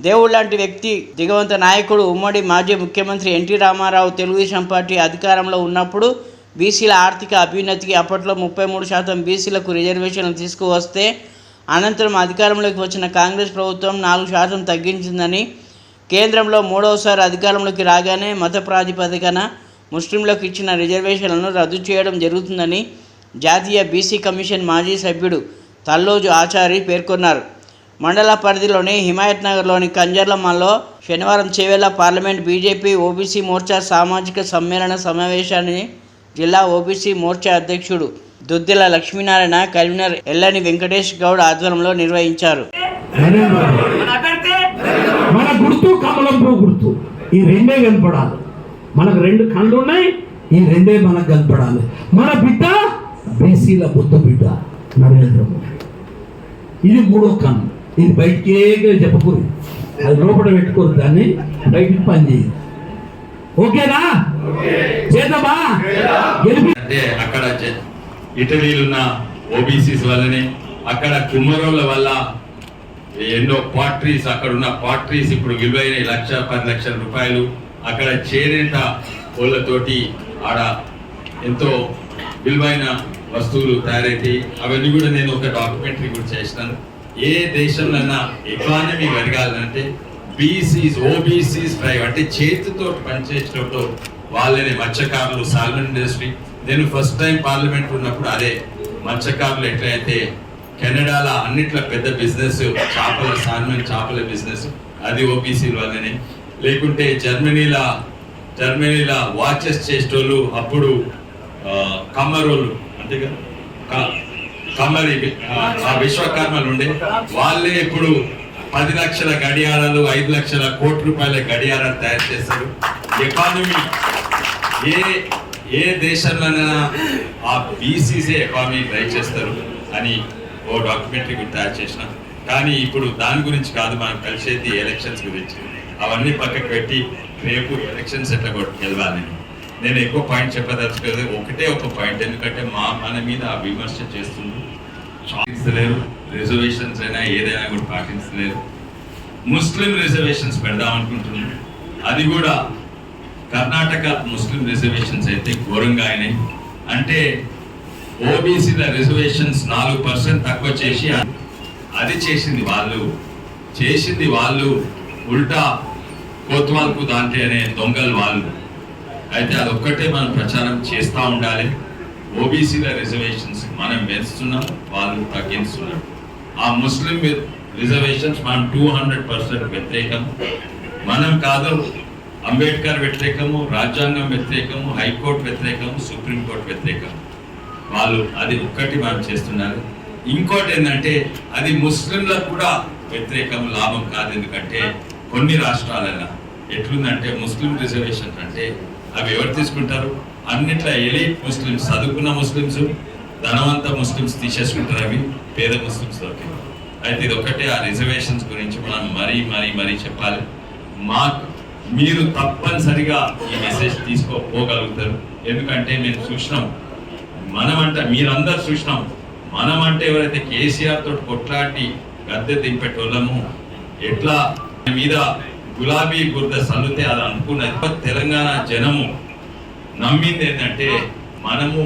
దేవుడు లాంటి వ్యక్తి దిగవంత నాయకుడు ఉమ్మడి మాజీ ముఖ్యమంత్రి ఎన్టీ రామారావు తెలుగుదేశం పార్టీ అధికారంలో ఉన్నప్పుడు బీసీల ఆర్థిక అభ్యున్నతికి అప్పట్లో ముప్పై మూడు శాతం బీసీలకు రిజర్వేషన్లు తీసుకువస్తే అనంతరం అధికారంలోకి వచ్చిన కాంగ్రెస్ ప్రభుత్వం నాలుగు శాతం తగ్గించిందని కేంద్రంలో మూడవసారి అధికారంలోకి రాగానే మత ప్రాతిపదికన ముస్లింలకు ఇచ్చిన రిజర్వేషన్లను రద్దు చేయడం జరుగుతుందని జాతీయ బీసీ కమిషన్ మాజీ సభ్యుడు తల్లోజు ఆచారి పేర్కొన్నారు. మండల పరిధిలోని హిమాయత్ నగర్లోని కంజర్లమ్మలో శనివారం Chevella parliament BJP OBC Morcha సామాజిక సమ్మేళన సమావేశాన్ని జిల్లా ఓబీసీ మోర్చా అధ్యక్షుడు దుద్దిల లక్ష్మీనారాయణ కన్వీనర్ ఎల్లని వెంకటేష్ గౌడ్ ఆధ్వర్యంలో నిర్వహించారు. మన గుర్తు గుర్తు. ఈ రెండే కనపడాలి. మనకు రెండు కళ్ళు ఉన్నాయి ఈ రెండే మనకు కనపడాలి. మన బిడ్డ బీసీల బుద్ధ బిడ్డ నరేంద్ర మోడీ. ఇది మూడో కన్ను. ఇది బయటికే చెప్పకూడదు. అది లోపల పెట్టుకోరు దాన్ని బయటికి పని చేయదు ఓకేనా? చేద్దామా? గెలిపి అంటే అక్కడ జ- ఇటలీలో ఉన్న ఓబీసీస్ వల్లనే అక్కడ కుమ్మరోళ్ళ వల్ల ఎన్నో పాట్రీస్ అక్కడ ఉన్న పాట్రీస్ ఇప్పుడు విలువైన లక్ష పది లక్షల రూపాయలు. అక్కడ చేనేత కోళ్ళతోటి ఆడ ఎంతో విలువైన వస్తువులు తయారైతే అవన్నీ కూడా నేను ఒక డాక్యుమెంటరీ కూడా చేసినాను. ఏ దేశంలోనా ఎకానమీ పెరగాలంటే బీసీస్ ఓబీసీస్ డ్రైవ్ అంటే చేతితో పనిచేసేటప్పుడు వాళ్ళని మత్స్యకారులు సాల్మన్ ఇండస్ట్రీ నేను ఫస్ట్ టైం పార్లమెంట్ ఉన్నప్పుడు అదే మత్స్యకారులు ఎట్లయితే కెనడాలో అన్నిట్లో పెద్ద బిజినెస్ చేపల సాల్మన్ చేపల బిజినెస్ అది ఓబీసీ వల్లనే. లేకుంటే జర్మనీలో జర్మనీలో వాచెస్ చేసేటోళ్ళు అప్పుడు కమ్మరోళ్ళు అంతే కదా కమ్మరి ఆ, విశ్వకర్మలు ఉండే వాళ్ళే ఇప్పుడు పది లక్షల గడియారాలు ఐదు లక్షల కోట్ల రూపాయల గడియారాలు తయారు చేస్తారు ఎకానమీ. ఏ ఏ దేశంలోనైనా ఆ బీసీసీ ఎకానమీ ట్రై చేస్తారు అని ఓ డాక్యుమెంటరీ కూడా తయారు చేసిన. కానీ ఇప్పుడు దాని గురించి కాదు మనం కలిసేది ఎలక్షన్స్ గురించి. అవన్నీ పక్కకు పెట్టి రేపు ఎలక్షన్స్ ఎట్లా కొట్టి గెలవాలి నేను. ఎక్కువ పాయింట్ చెప్పదలుచుకోలేదు ఒకటే ఒక పాయింట్. ఎందుకంటే మా మన మీద ఆ విమర్శ చేస్తుంది. పాటించలేరు రిజర్వేషన్స్ అయినా ఏదైనా కూడా పాటించలేరు. ముస్లిం రిజర్వేషన్స్ పెడదాం అనుకుంటున్నాను అది కూడా కర్ణాటక ముస్లిం రిజర్వేషన్స్ అయితే ఘోరంగా అయినాయి. అంటే ఓబీసీల రిజర్వేషన్స్ నాలుగు పర్సెంట్ తక్కువ చేసి అది చేసింది వాళ్ళు. చేసింది వాళ్ళు ఉల్టా కోత్వాల్కు దాంటే అనే దొంగలు వాళ్ళు. అయితే అదొక్కటే మనం ప్రచారం చేస్తూ ఉండాలి. ఓబీసీల రిజర్వేషన్స్ మనం పెంచుతున్నాం వాళ్ళు తగ్గిస్తున్నారు. ఆ ముస్లిం రిజర్వేషన్స్ మనం టూ హండ్రెడ్ పర్సెంట్ వ్యతిరేకం. మనం కాదు అంబేద్కర్ వ్యతిరేకము రాజ్యాంగం వ్యతిరేకము హైకోర్టు వ్యతిరేకము సుప్రీంకోర్టు వ్యతిరేకం. వాళ్ళు అది ఒక్కటి మనం చేస్తున్నారు. ఇంకోటి ఏంటంటే అది ముస్లింలకు కూడా వ్యతిరేకం లాభం కాదు. ఎందుకంటే కొన్ని రాష్ట్రాలలో ఎట్లుందంటే ముస్లిం రిజర్వేషన్ అంటే అవి ఎవరు తీసుకుంటారు? అన్నిట్లో ఎలీట్ ముస్లిమ్స్ చదువుకున్న ముస్లిమ్స్ ధనవంత ముస్లిమ్స్ తీసేసుకుంటారు అవి పేద ముస్లిమ్స్లోకి అయితే ఇది ఒకటే ఆ రిజర్వేషన్స్ గురించి మనం మరీ మరీ మరీ చెప్పాలి. మా మీరు తప్పనిసరిగా ఈ మెసేజ్ తీసుకోపోగలుగుతారు. ఎందుకంటే మేము చూసినాం. మనమంట మీరందరు చూసినాం. మనమంటే ఎవరైతే కేసీఆర్ తోటి కొట్లాడి గద్దె దింపేటోళ్ళము ఎట్లా మన మీద గులాబీ గుర్ద సల్లుతే అది అనుకున్నది. తెలంగాణ జనము నమ్మింది ఏంటంటే మనము